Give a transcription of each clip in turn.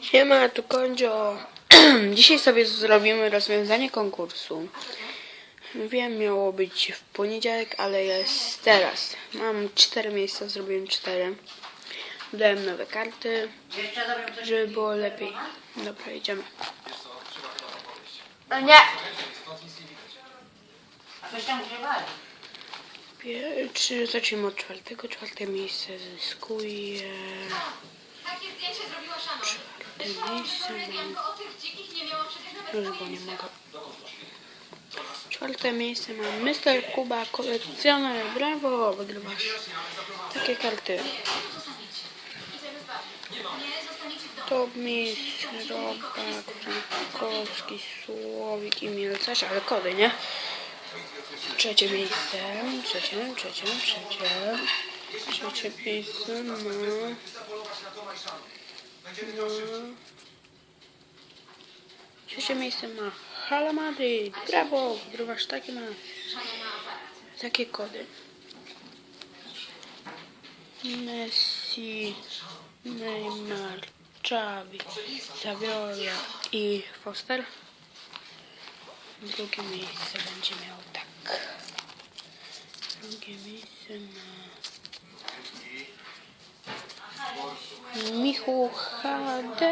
Siema, tu Kondzio. Dzisiaj sobie zrobimy rozwiązanie konkursu. Wiem, miało być w poniedziałek, ale jest teraz. Mam cztery miejsca, zrobiłem cztery. Dodałem nowe karty, żeby było lepiej. Dobra, idziemy. No nie! A coś tam używali? Pie- Czy zacznijmy od czwartego. Czwarte miejsce zyskuje. Takie zdjęcie zrobiła Shannon. Czwarte miejsce. Lesbianko o tych dzikich nie miałam przecież nawet Już bo nie pojęcia. mogę. Czwarte miejsce mam Mr. Kuba, kolekcjoner. Brawo, wygrywasz. Takie karty. Idziemy z wami. Nie, zostaniecie w domu. Top mistrz, Robak, Frankowski, Słowik i Mielcarz, ale kody, nie? Trzecie miejsce, trzecie, trzecie, trzecie. Trzecie miejsce ma... ma... Trzecie miejsce ma Hala Madrid. Brawo, wygrywasz takie ma... Takie kody. Messi, Neymar, Xavi, Saviola i Foster. Drugie miejsce będzie miał tak. Drugie miejsce ma Michu HD.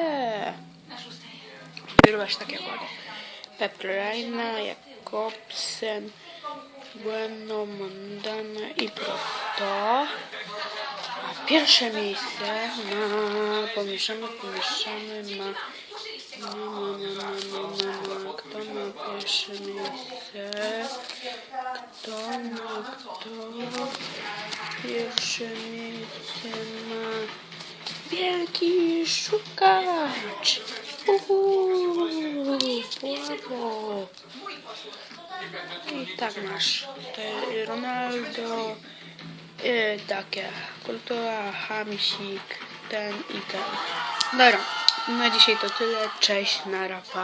Wygrywasz takie kody. Peprajna, Jakobsen, Bueno, Mondana i Proto. A pierwsze miejsce ma pomieszane, pomieszane ma ma, ma, ma, ma, ma, ma, kto ma pierwsze miejsce? Kto ma, kto? Pierwsze miejsce szukacz. Uhu, brawo. I tak masz. Tutaj Ronaldo, y, takie, kultura, Hamsik, ten i ten. Dobra, na dzisiaj to tyle. Cześć, na rapa.